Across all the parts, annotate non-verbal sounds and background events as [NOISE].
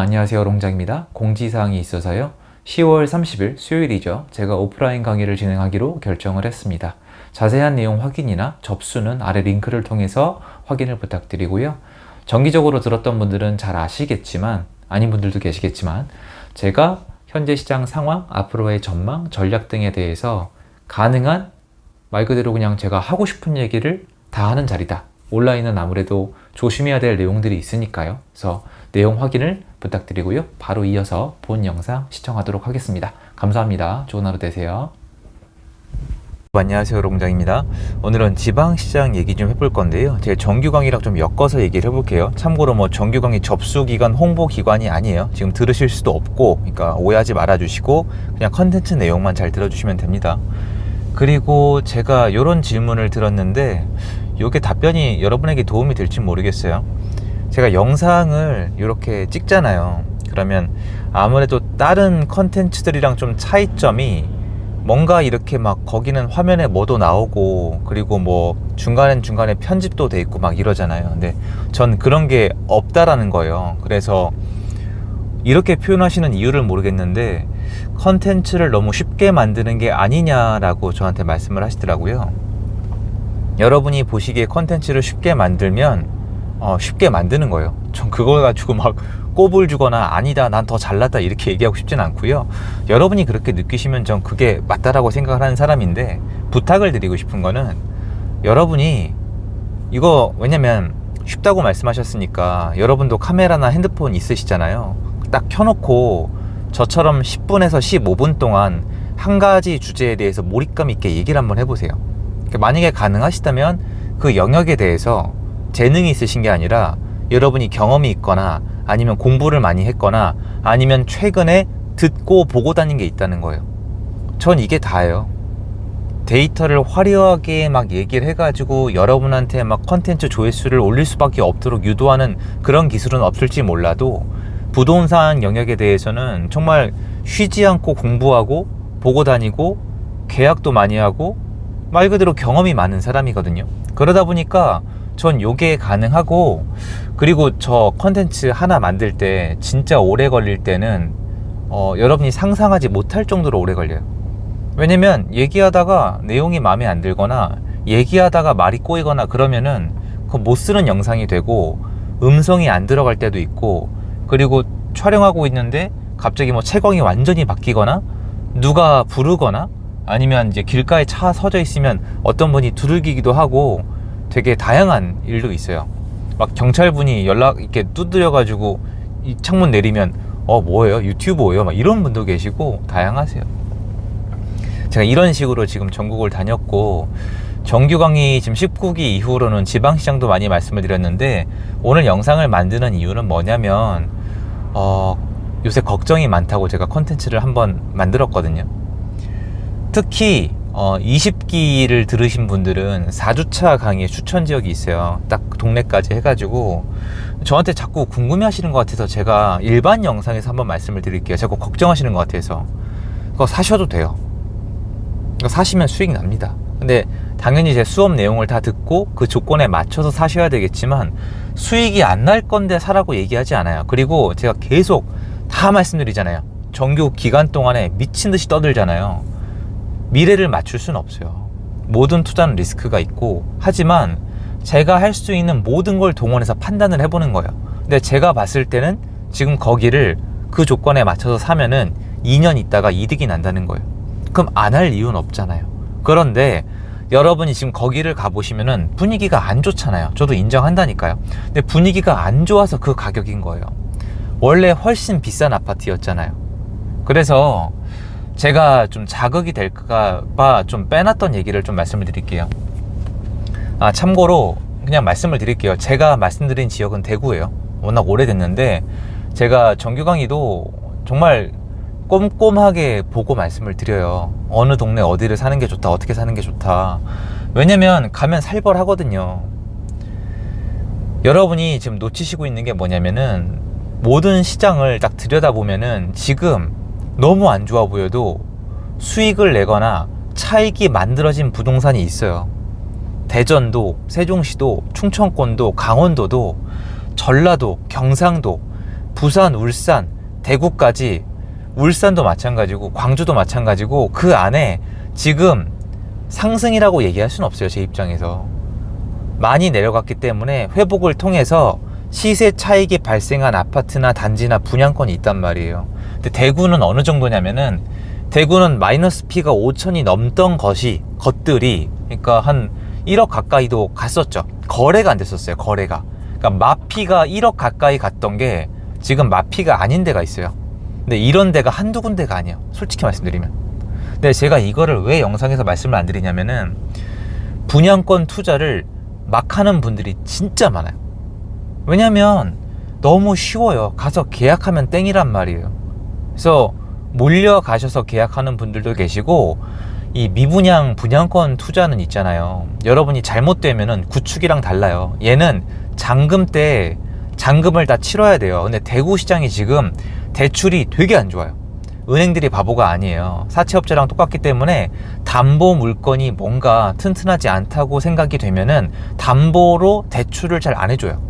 안녕하세요 롱장입니다. 공지사항이 있어서요. 10월 30일 수요일이죠. 제가 오프라인 강의를 진행하기로 결정을 했습니다. 자세한 내용 확인이나 접수는 아래 링크를 통해서 확인을 부탁드리고요. 정기적으로 들었던 분들은 잘 아시겠지만 아닌 분들도 계시겠지만 제가 현재 시장 상황, 앞으로의 전망, 전략 등에 대해서 가능한 말 그대로 그냥 제가 하고 싶은 얘기를 다 하는 자리다. 온라인은 아무래도 조심해야 될 내용들이 있으니까요. 그래서 내용 확인을 부탁드리고요. 바로 이어서 본 영상 시청하도록 하겠습니다. 감사합니다. 좋은 하루 되세요. 안녕하세요 롱장입니다 오늘은 지방시장 얘기 좀 해볼 건데요 제 정규 강의랑 좀 엮어서 얘기를 해볼게요 참고로 뭐 정규 강의 접수기관 홍보기관이 아니에요 지금 들으실 수도 없고 그러니까 오해하지 말아 주시고 그냥 컨텐츠 내용만 잘 들어주시면 됩니다 그리고 제가 이런 질문을 들었는데 이게 답변이 여러분에게 도움이 될지 모르겠어요 제가 영상을 이렇게 찍잖아요 그러면 아무래도 다른 컨텐츠들이랑 좀 차이점이 뭔가 이렇게 막 거기는 화면에 뭐도 나오고 그리고 뭐 중간엔 중간에 편집도 돼 있고 막 이러잖아요. 근데 전 그런 게 없다라는 거예요. 그래서 이렇게 표현하시는 이유를 모르겠는데 컨텐츠를 너무 쉽게 만드는 게 아니냐라고 저한테 말씀을 하시더라고요. 여러분이 보시기에 컨텐츠를 쉽게 만들면 어, 쉽게 만드는 거예요. 전 그걸 가지고 막 꼽을 주거나 아니다 난 더 잘났다 이렇게 얘기하고 싶진 않고요. 여러분이 그렇게 느끼시면 전 그게 맞다라고 생각을 하는 사람인데 부탁을 드리고 싶은 거는 여러분이 이거 왜냐면 쉽다고 말씀하셨으니까 여러분도 카메라나 핸드폰 있으시잖아요. 딱 켜놓고 저처럼 10분에서 15분 동안 한 가지 주제에 대해서 몰입감 있게 얘기를 한번 해보세요. 만약에 가능하시다면 그 영역에 대해서 재능이 있으신 게 아니라 여러분이 경험이 있거나 아니면 공부를 많이 했거나 아니면 최근에 듣고 보고 다닌 게 있다는 거예요. 전 이게 다예요. 데이터를 화려하게 막 얘기를 해가지고 여러분한테 막 컨텐츠 조회수를 올릴 수밖에 없도록 유도하는 그런 기술은 없을지 몰라도 부동산 영역에 대해서는 정말 쉬지 않고 공부하고 보고 다니고 계약도 많이 하고 말 그대로 경험이 많은 사람이거든요. 그러다 보니까 전 요게 가능하고 그리고 저 컨텐츠 하나 만들 때 진짜 오래 걸릴 때는 어, 여러분이 상상하지 못할 정도로 오래 걸려요. 왜냐면 얘기하다가 내용이 마음에 안 들거나 얘기하다가 말이 꼬이거나 그러면은 그 못 쓰는 영상이 되고 음성이 안 들어갈 때도 있고 그리고 촬영하고 있는데 갑자기 뭐 채광이 완전히 바뀌거나 누가 부르거나 아니면 이제 길가에 차 서져 있으면 어떤 분이 두들기기도 하고 되게 다양한 일도 있어요. 막 경찰분이 연락 이렇게 두드려가지고 이 창문 내리면 어 뭐예요 유튜버예요 막 이런 분도 계시고 다양하세요. 제가 이런 식으로 지금 전국을 다녔고 정규 강의 지금 19기 이후로는 지방시장도 많이 말씀을 드렸는데 오늘 영상을 만드는 이유는 뭐냐면 어 요새 걱정이 많다고 제가 컨텐츠를 한번 만들었거든요. 특히 어, 20기를 들으신 분들은 4주차 강의 추천 지역이 있어요. 딱 동네까지 해가지고 저한테 자꾸 궁금해 하시는 것 같아서 제가 일반 영상에서 한번 말씀을 드릴게요. 자꾸 걱정하시는 것 같아서. 그거 사셔도 돼요. 그거 사시면 수익 납니다. 근데 당연히 제 수업 내용을 다 듣고 그 조건에 맞춰서 사셔야 되겠지만 수익이 안 날 건데 사라고 얘기하지 않아요. 그리고 제가 계속 다 말씀드리잖아요. 정규 기간 동안에 미친 듯이 떠들잖아요. 미래를 맞출 수는 없어요. 모든 투자는 리스크가 있고 하지만 제가 할 수 있는 모든 걸 동원해서 판단을 해보는 거예요. 근데 제가 봤을 때는 지금 거기를 그 조건에 맞춰서 사면은 2년 있다가 이득이 난다는 거예요. 그럼 안 할 이유는 없잖아요. 그런데 여러분이 지금 거기를 가보시면은 분위기가 안 좋잖아요. 저도 인정한다니까요. 근데 분위기가 안 좋아서 그 가격인 거예요. 원래 훨씬 비싼 아파트였잖아요. 그래서 제가 좀 자극이 될까봐 좀 빼놨던 얘기를 좀 말씀을 드릴게요. 아, 참고로 그냥 말씀을 드릴게요. 제가 말씀드린 지역은 대구예요. 워낙 오래됐는데 제가 정규 강의도 정말 꼼꼼하게 보고 말씀을 드려요. 어느 동네 어디를 사는 게 좋다, 어떻게 사는 게 좋다. 왜냐면 가면 살벌하거든요. 여러분이 지금 놓치시고 있는 게 뭐냐면은 모든 시장을 딱 들여다보면은 지금 너무 안 좋아 보여도 수익을 내거나 차익이 만들어진 부동산이 있어요. 대전도, 세종시도, 충청권도, 강원도도, 전라도, 경상도 부산, 울산, 대구까지 울산도 마찬가지고 광주도 마찬가지고 그 안에 지금 상승이라고 얘기할 수는 없어요. 제 입장에서. 많이 내려갔기 때문에 회복을 통해서 시세 차익이 발생한 아파트나 단지나 분양권이 있단 말이에요. 근데 대구는 어느 정도냐면은 대구는 마이너스 피가 5천이 넘던 것이 것들이 그러니까 한 1억 가까이도 갔었죠. 거래가 안 됐었어요. 거래가. 그러니까 마피가 1억 가까이 갔던 게 지금 마피가 아닌 데가 있어요. 근데 이런 데가 한두 군데가 아니에요. 솔직히 말씀드리면. 근데 제가 이거를 왜 영상에서 말씀을 안 드리냐면은 분양권 투자를 막 하는 분들이 진짜 많아요. 왜냐면 너무 쉬워요. 가서 계약하면 땡이란 말이에요. 그래서 몰려가셔서 계약하는 분들도 계시고 이 미분양 분양권 투자는 있잖아요. 여러분이 잘못되면은 구축이랑 달라요. 얘는 잔금 때 잔금을 다 치러야 돼요. 근데 대구 시장이 지금 대출이 되게 안 좋아요. 은행들이 바보가 아니에요. 사채업자랑 똑같기 때문에 담보 물건이 뭔가 튼튼하지 않다고 생각이 되면은 담보로 대출을 잘 안 해줘요.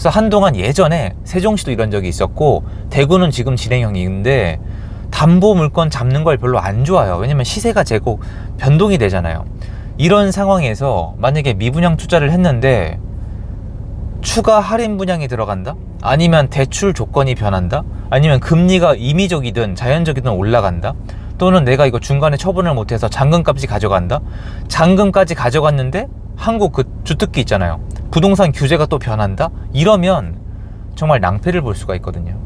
그래서 한동안 예전에 세종시도 이런 적이 있었고 대구는 지금 진행형인데 담보 물건 잡는 걸 별로 안 좋아요. 왜냐면 시세가 재고 변동이 되잖아요. 이런 상황에서 만약에 미분양 투자를 했는데 추가 할인 분양이 들어간다? 아니면 대출 조건이 변한다? 아니면 금리가 임의적이든 자연적이든 올라간다? 또는 내가 이거 중간에 처분을 못해서 잔금까지 가져간다? 잔금까지 가져갔는데 한국 그 주특기 있잖아요. 부동산 규제가 또 변한다? 이러면 정말 낭패를 볼 수가 있거든요.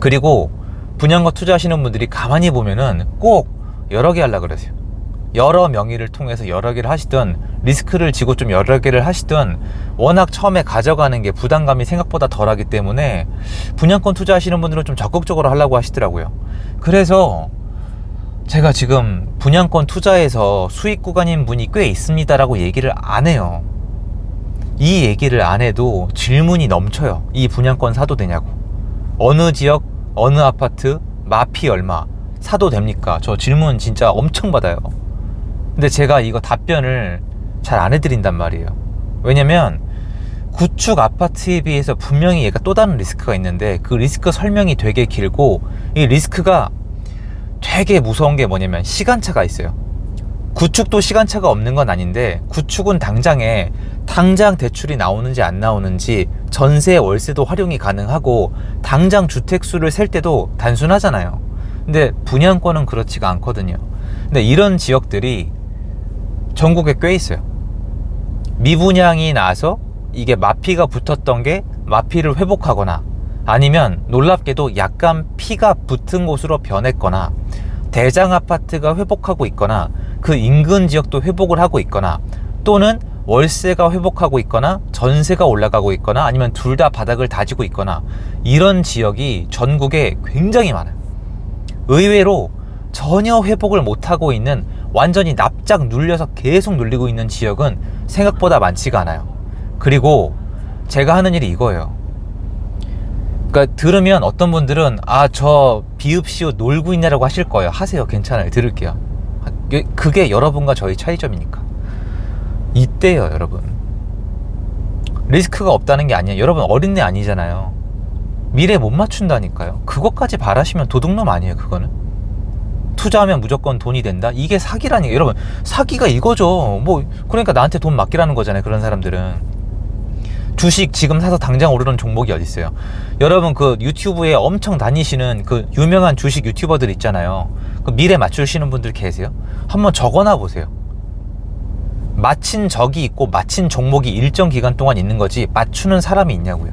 그리고 분양과 투자하시는 분들이 가만히 보면은 꼭 여러 개 하려 그러세요. 여러 명의를 통해서 여러 개를 하시든 리스크를 지고 좀 여러 개를 하시든 워낙 처음에 가져가는 게 부담감이 생각보다 덜하기 때문에 분양권 투자하시는 분들은 좀 적극적으로 하려고 하시더라고요. 그래서 제가 지금 분양권 투자에서 수익 구간인 분이 꽤 있습니다라고 얘기를 안 해요. 이 얘기를 안 해도 질문이 넘쳐요. 이 분양권 사도 되냐고. 어느 지역, 어느 아파트, 마피 얼마 사도 됩니까? 저 질문 진짜 엄청 받아요. 근데 제가 이거 답변을 잘 안 해드린단 말이에요. 왜냐면 구축 아파트에 비해서 분명히 얘가 또 다른 리스크가 있는데 그 리스크 설명이 되게 길고 이 리스크가 되게 무서운 게 뭐냐면 시간차가 있어요. 구축도 시간차가 없는 건 아닌데 구축은 당장에 당장 대출이 나오는지 안 나오는지 전세 월세도 활용이 가능하고 당장 주택 수를 셀 때도 단순하잖아요. 근데 분양권은 그렇지가 않거든요. 근데 이런 지역들이 전국에 꽤 있어요. 미분양이 나서 이게 마피가 붙었던 게 마피를 회복하거나 아니면 놀랍게도 약간 피가 붙은 곳으로 변했거나 대장 아파트가 회복하고 있거나 그 인근 지역도 회복을 하고 있거나 또는 월세가 회복하고 있거나 전세가 올라가고 있거나 아니면 둘 다 바닥을 다지고 있거나 이런 지역이 전국에 굉장히 많아요. 의외로 전혀 회복을 못하고 있는 완전히 납작 눌려서 계속 눌리고 있는 지역은 생각보다 많지가 않아요. 그리고 제가 하는 일이 이거예요. 그러니까 들으면 어떤 분들은 아 저 비읍시옷 놀고 있냐라고 하실 거예요. 하세요. 괜찮아요. 들을게요. 그게 여러분과 저희 차이점이니까. 이때요, 여러분. 리스크가 없다는 게 아니에요. 여러분 어린애 아니잖아요. 미래 못 맞춘다니까요. 그것까지 바라시면 도둑놈 아니에요, 그거는. 투자하면 무조건 돈이 된다? 이게 사기라니 여러분, 사기가 이거죠. 뭐, 그러니까 나한테 돈 맡기라는 거잖아요, 그런 사람들은. 주식 지금 사서 당장 오르는 종목이 어디 있어요? 여러분 그 유튜브에 엄청 다니시는 그 유명한 주식 유튜버들 있잖아요. 그 미래 맞추시는 분들 계세요? 한번 적어놔 보세요. 맞힌 적이 있고 맞힌 종목이 일정 기간 동안 있는 거지 맞추는 사람이 있냐고요.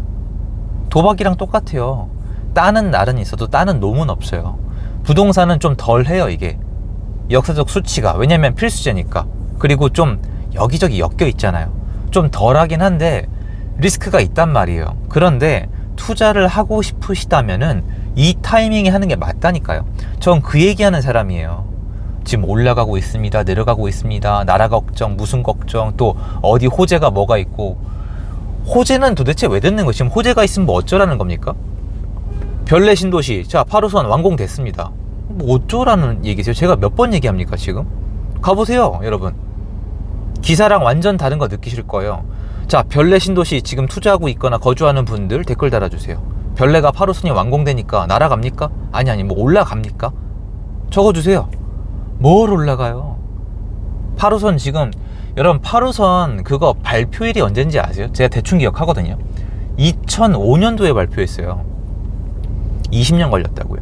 도박이랑 똑같아요. 따는 날은 있어도 따는 놈은 없어요. 부동산은 좀 덜 해요, 이게. 역사적 수치가. 왜냐면 필수제니까. 그리고 좀 여기저기 엮여 있잖아요. 좀 덜 하긴 한데 리스크가 있단 말이에요. 그런데 투자를 하고 싶으시다면은 이 타이밍에 하는 게 맞다니까요. 전 그 얘기하는 사람이에요. 지금 올라가고 있습니다. 내려가고 있습니다. 나라 걱정, 무슨 걱정, 또 어디 호재가 뭐가 있고. 호재는 도대체 왜 듣는 거예요? 지금 호재가 있으면 뭐 어쩌라는 겁니까? 별내 신도시. 자, 8호선 완공됐습니다. 뭐 어쩌라는 얘기세요? 제가 몇 번 얘기합니까, 지금? 가보세요, 여러분. 기사랑 완전 다른 거 느끼실 거예요. 자, 별내 신도시 지금 투자하고 있거나 거주하는 분들 댓글 달아주세요. 별내가 8호선이 완공되니까 날아갑니까? 아니 아니 뭐 올라갑니까? 적어주세요. 뭘 올라가요? 8호선 지금 여러분 8호선 그거 발표일이 언젠지 아세요? 제가 대충 기억하거든요. 2005년도에 발표했어요. 20년 걸렸다고요.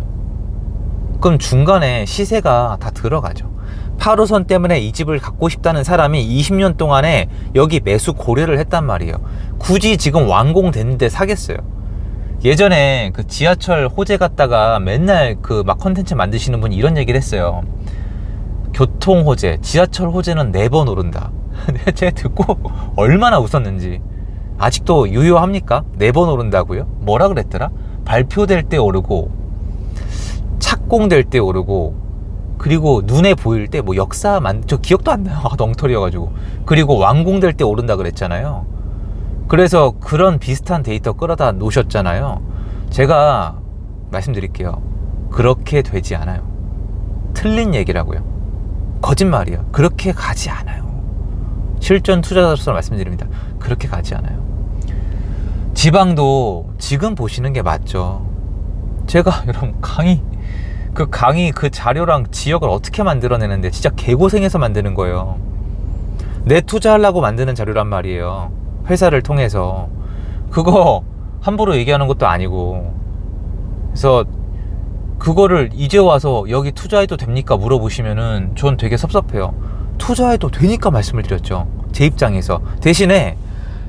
그럼 중간에 시세가 다 들어가죠. 8호선 때문에 이 집을 갖고 싶다는 사람이 20년 동안에 여기 매수 고려를 했단 말이에요. 굳이 지금 완공됐는데 사겠어요. 예전에 그 지하철 호재 갔다가 맨날 그 막 컨텐츠 만드시는 분이 이런 얘기를 했어요. 교통 호재, 지하철 호재는 네 번 오른다. [LAUGHS] 제가 듣고 얼마나 웃었는지. 아직도 유효합니까? 네 번 오른다고요? 뭐라 그랬더라? 발표될 때 오르고, 착공될 때 오르고, 그리고 눈에 보일 때 뭐 역사 만, 저 기억도 안 나요. [LAUGHS] 아, 엉터리여가지고. 그리고 완공될 때 오른다 그랬잖아요. 그래서 그런 비슷한 데이터 끌어다 놓으셨잖아요. 제가 말씀드릴게요. 그렇게 되지 않아요. 틀린 얘기라고요. 거짓말이에요. 그렇게 가지 않아요. 실전 투자자로서 말씀드립니다. 그렇게 가지 않아요. 지방도 지금 보시는 게 맞죠. 제가 [LAUGHS] 여러분 강의 그 강의 그 자료랑 지역을 어떻게 만들어내는데 진짜 개고생해서 만드는 거예요. 내 투자하려고 만드는 자료란 말이에요. 회사를 통해서 그거 함부로 얘기하는 것도 아니고 그래서 그거를 이제 와서 여기 투자해도 됩니까 물어보시면은 전 되게 섭섭해요. 투자해도 되니까 말씀을 드렸죠. 제 입장에서 대신에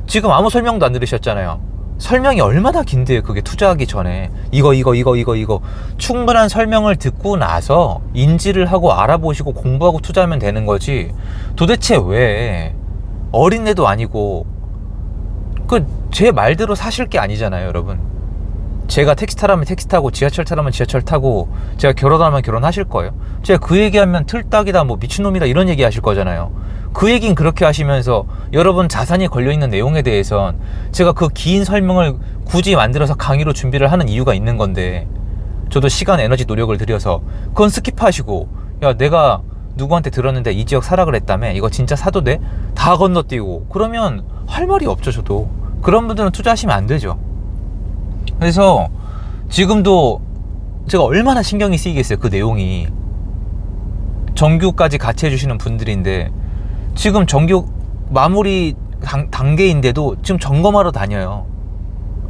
지금 아무 설명도 안 들으셨잖아요. 설명이 얼마나 긴데요. 그게 투자하기 전에 이거 이거 이거 이거 이거 충분한 설명을 듣고 나서 인지를 하고 알아보시고 공부하고 투자하면 되는 거지. 도대체 왜 어린애도 아니고 그 제 말대로 사실 게 아니잖아요, 여러분. 제가 택시 타라면 택시 타고 지하철 타라면 지하철 타고 제가 결혼하면 결혼하실 거예요. 제가 그 얘기하면 틀딱이다 뭐 미친놈이다 이런 얘기 하실 거잖아요. 그 얘긴 그렇게 하시면서 여러분 자산이 걸려 있는 내용에 대해선 제가 그 긴 설명을 굳이 만들어서 강의로 준비를 하는 이유가 있는 건데 저도 시간 에너지 노력을 들여서 그건 스킵하시고 야 내가 누구한테 들었는데 이 지역 사라 그랬다며 이거 진짜 사도 돼? 다 건너뛰고 그러면 할 말이 없죠 저도 그런 분들은 투자하시면 안 되죠 그래서 지금도 제가 얼마나 신경이 쓰이겠어요 그 내용이. 정규까지 같이 해주시는 분들인데 지금 정규 마무리 단, 단계인데도 지금 점검하러 다녀요.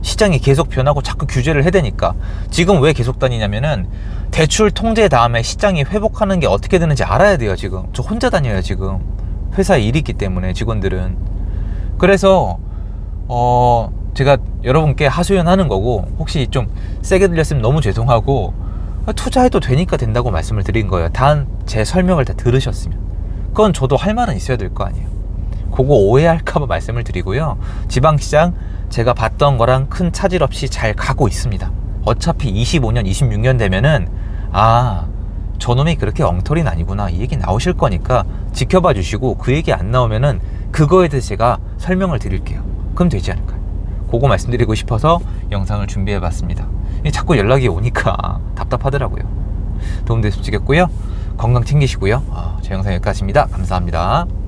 시장이 계속 변하고 자꾸 규제를 해대니까. 지금 왜 계속 다니냐면은 대출 통제 다음에 시장이 회복하는 게 어떻게 되는지 알아야 돼요 지금. 저 혼자 다녀요 지금. 회사에 일이 있기 때문에 직원들은. 그래서 어 제가 여러분께 하소연하는 거고 혹시 좀 세게 들렸으면 너무 죄송하고 투자해도 되니까 된다고 말씀을 드린 거예요. 단 제 설명을 다 들으셨으면. 그건 저도 할 말은 있어야 될 거 아니에요. 그거 오해할까봐 말씀을 드리고요. 지방시장 제가 봤던 거랑 큰 차질 없이 잘 가고 있습니다. 어차피 25년 26년 되면은 아 저놈이 그렇게 엉터리는 아니구나. 이 얘기 나오실 거니까 지켜봐 주시고 그 얘기 안 나오면은 그거에 대해서 제가 설명을 드릴게요. 그럼 되지 않을까요 그거 말씀드리고 싶어서 영상을 준비해 봤습니다. 자꾸 연락이 오니까 [LAUGHS] 답답하더라고요. 도움 되셨겠고요. 건강 챙기시고요. 어, 제 영상 여기까지입니다. 감사합니다